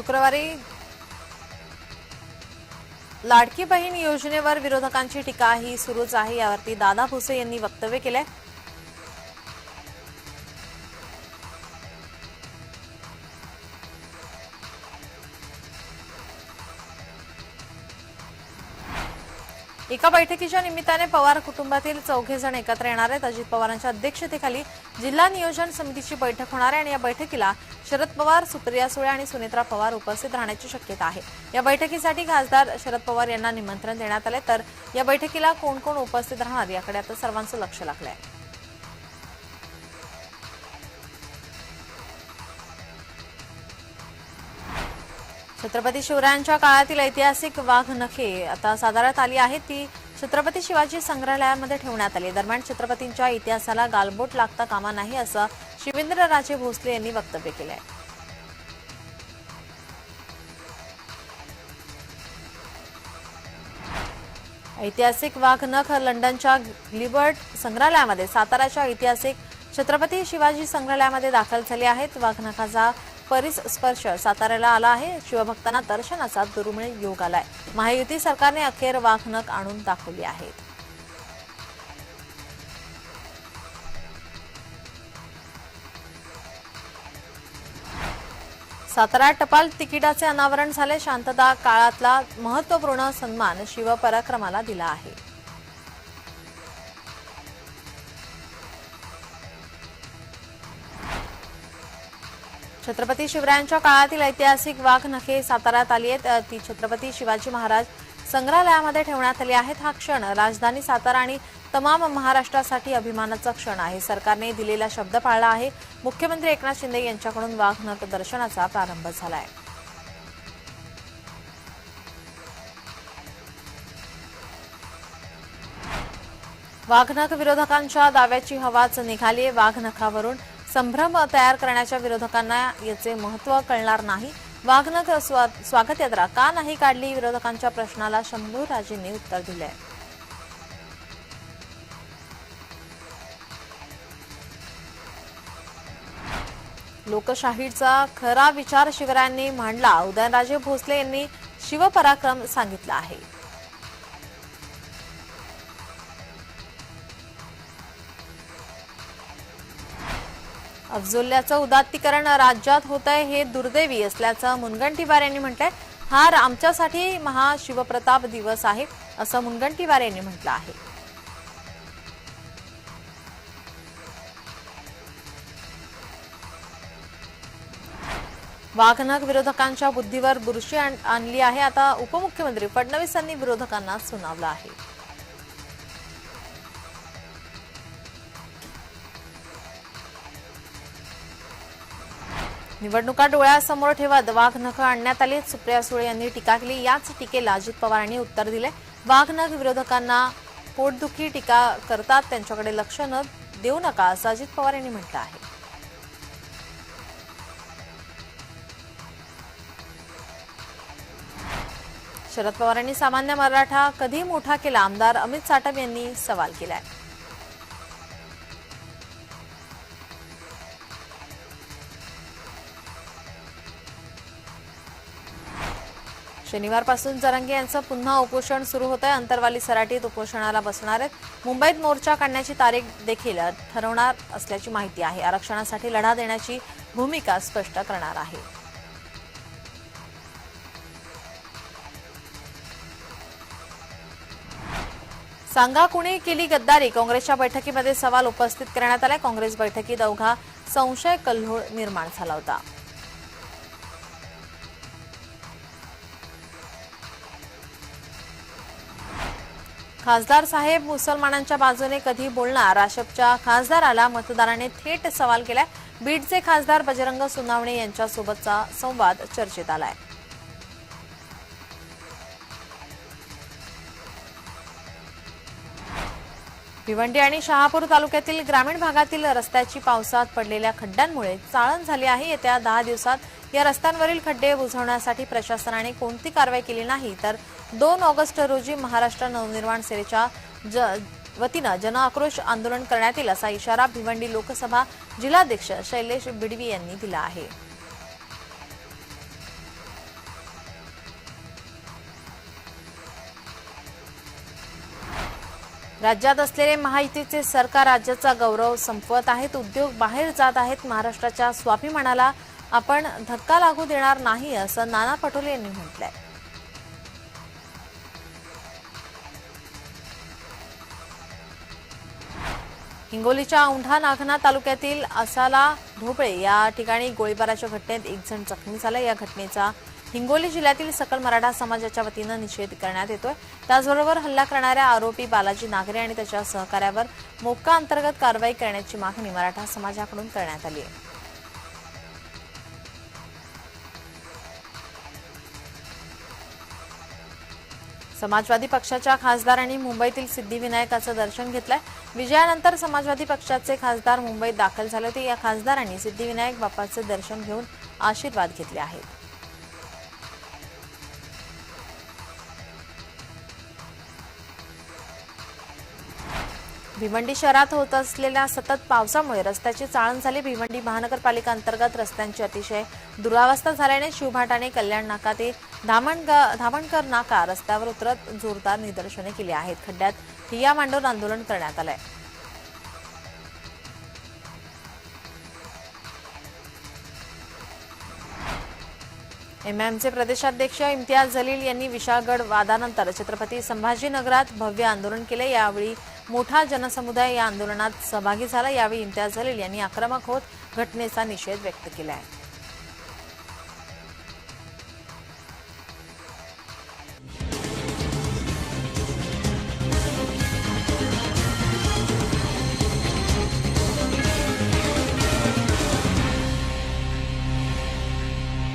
शुक्रवारी लाडकी बहीण योजनेवर विरोधकांची टीका ही सुरूच आहे. यावरती दादा भुसे यांनी वक्तव्य केलंय. एका बैठकीच्या निमित्ताने पवार कुटुंबातील चौघे जण एकत्र येणार आहेत. अजित पवारांच्या अध्यक्षतेखाली जिल्हा नियोजन समितीची बैठक होणार आहे आणि या बैठकीला शरद पवार सुप्रिया सुळे आणि सुनेत्रा पवार उपस्थित राहण्याची शक्यता आहे. या बैठकीसाठी खासदार शरद पवार यांना निमंत्रण देण्यात आले. तर या बैठकीला कोण कोण उपस्थित राहणार याकडे आता सर्वांचं लक्ष लागलं आहे छत्रपती शिवरायांच्या काळातील ऐतिहासिक वाघ नखे आता सादरात आली आहेत. ती छत्रपती शिवाजी संग्रहालयामध्ये ठेवण्यात आली. दरम्यान छत्रपतींच्या इतिहासाला गालबोट लागता कामा नाही असं शिवेंद्रराजे भोसले यांनी वक्तव्य केलं आहे ऐतिहासिक वाघ नख लंडनच्या लिबर्ट संग्रहालयामध्ये साताऱ्याच्या ऐतिहासिक छत्रपती शिवाजी संग्रहालयामध्ये दाखल झाले आहेत. वाघनखाचा परिस्पर्श साताऱ्याला आला आहे. शिवभक्तांना दर्शनाचा दुर्मिळ योग आलाय. महायुती सरकारने अखेर वाघनख आणून दाखवली आहेत सातारा टपाल तिकिटाचे अनावरण झाले. शांतता काळातला महत्त्वपूर्ण सन्मान शिवपराक्रमाला दिला आहे. छत्रपती शिवरायांच्या काळातील ऐतिहासिक वाघ नखे साताऱ्यात आली आहेत. ती छत्रपती शिवाजी महाराज संग्रहालयामध्ये ठेवण्यात आली आहेत. हा क्षण राजधानी सातारा आणि तमाम महाराष्ट्रासाठी अभिमानाचा क्षण आहे. सरकारने दिलेला शब्द पाळला आहे. मुख्यमंत्री एकनाथ शिंदे यांच्याकडून वाघ नख दर्शनाचा प्रारंभ झाला आहे वाघनख विरोधकांच्या दाव्याची हवाच निघाली वाघनखावरून संभ्रम तयार करण्याच्या विरोधकांना याचे महत्त्व कळणार नाही. वाघनख स्वा- स्वागत यात्रा का नाही काढली? विरोधकांच्या प्रश्नाला शंभू राजेंनी उत्तर दिले लोकशाहीचा खरा विचार शिवरायांनी मांडला. उदयनराजे भोसले यांनी शिवपराक्रम सांगितला आहे. अफजुल्ल्याचं उदात्तीकरण राज्यात होत आहे हे दुर्दैवी असल्याचं मुनगंटीवार यांनी म्हटलंय. हा आमच्यासाठी महाशिवप्रताप दिवस आहे असं मुनगंटीवार यांनी म्हटलं आहे. वाघनक विरोधकांच्या बुद्धीवर बुरशी आणली आहे. आता उपमुख्यमंत्री फडणवीस यांनी विरोधकांना सुनावलं आहे. निवडणुका डोळ्यासमोर ठेवत वाघनख आणण्यात आली सुप्रिया सुळे यांनी टीका केली. याच टीकेला अजित पवारांनी उत्तर दिले. वाघनख विरोधकांना पोटदुखी टीका करतात. त्यांच्याकडे लक्ष न देऊ नका असं अजित पवार यांनी म्हटलं आहे. शरद पवारांनी सामान्य मराठा कधी मोठा केला? आमदार अमित साटम यांनी सवाल केलाय. शनिवारपासून जरंगे यांचं पुन्हा उपोषण सुरू होत आहे अंतरवाली सराटीत उपोषणाला बसणार आहेत. मुंबईत मोर्चा काढण्याची तारीख देखील ठरवणार असल्याची माहिती आहे. आरक्षणासाठी लढा देण्याची भूमिका स्पष्ट करणार आहे. सांगा कुणी केली गद्दारी? काँग्रेसच्या बैठकीमध्ये सवाल उपस्थित करण्यात आला काँग्रेस बैठकीत अवघा संशय कल्होळ निर्माण झाला होता. खासदार साहेब मुसलमानांच्या बाजूने कधी बोलणार? राशपच्या खासदाराला मतदाराने थेट सवाल केलाय. बीडचे खासदार बजरंग सुनावणे यांच्यासोबतचा संवाद चर्चेत आलाय. भिवंडी आणि शहापूर तालुक्यातील ग्रामीण भागातील रस्त्याची पावसात पडलेल्या खड्ड्यांमुळे चाळण झाली आहे. येत्या दहा दिवसात या रस्त्यांवरील खड्डे बुजवण्यासाठी प्रशासनाने कोणती कारवाई केली नाही तर दोन ऑगस्ट रोजी महाराष्ट्र नवनिर्माण सेवेच्या ज वतीनं जनआक्रोश आंदोलन करण्यात येईल असा इशारा भिवंडी लोकसभा जिल्हाध्यक्ष शैलेश बिडवी यांनी दिला आहे. राज्यात असलेले महायुतीचे सरकार राज्याचा गौरव संपवत आहेत उद्योग बाहेर जात आहेत महाराष्ट्राच्या स्वाभिमानाला आपण धक्का लागू देणार नाही असं नाना पटोले यांनी म्हटलंय. हिंगोलीच्या औंढा नागना तालुक्यातील असाला ढोबळे या ठिकाणी गोळीबाराच्या घटनेत एक जण जखमी झाला. या घटनेचा हिंगोली जिल्ह्यातील सकल मराठा समाजाच्या वतीनं निषेध करण्यात येतोय. त्याचबरोबर हल्ला करणाऱ्या आरोपी बालाजी नागरे आणि त्याच्या सहकार्यावर मोक्का अंतर्गत कारवाई करण्याची मागणी मराठा समाजाकडून करण्यात आली आहे. समाजवादी पक्षाच्या खासदारांनी मुंबईतील सिद्धिविनायकाचं दर्शन घेतलंय. विजयानंतर समाजवादी पक्षाचे खासदार मुंबईत दाखल झाले होते. या खासदारांनी सिद्धिविनायक बाप्पाचे दर्शन घेऊन आशीर्वाद घेतले आहेत. भिवंडी शहरात होत असलेल्या सतत पावसामुळे रस्त्याची चाळण झाली. भिवंडी महानगरपालिका अंतर्गत रस्त्यांची अतिशय दुरावस्था झाल्याने शिवभाटाने कल्याण नाका ते धामणगाव धामणकर नाका रस्त्यावर उतरत जोरदार निदर्शने केली आहेत. खड्ड्यात ठिय्या मांडून आंदोलन करण्यात आलंय. एमएमचे प्रदेशाध्यक्ष इम्तियाज जलील यांनी विशाळगड वादानंतर छत्रपती संभाजीनगरात भव्य आंदोलन केले. यावेळी मोठा जनसमुदाय या आंदोलनात सहभागी झाला. यावेळी इम्तियाज जलील यांनी आक्रमक होत घटनेचा निषेध व्यक्त केला आहे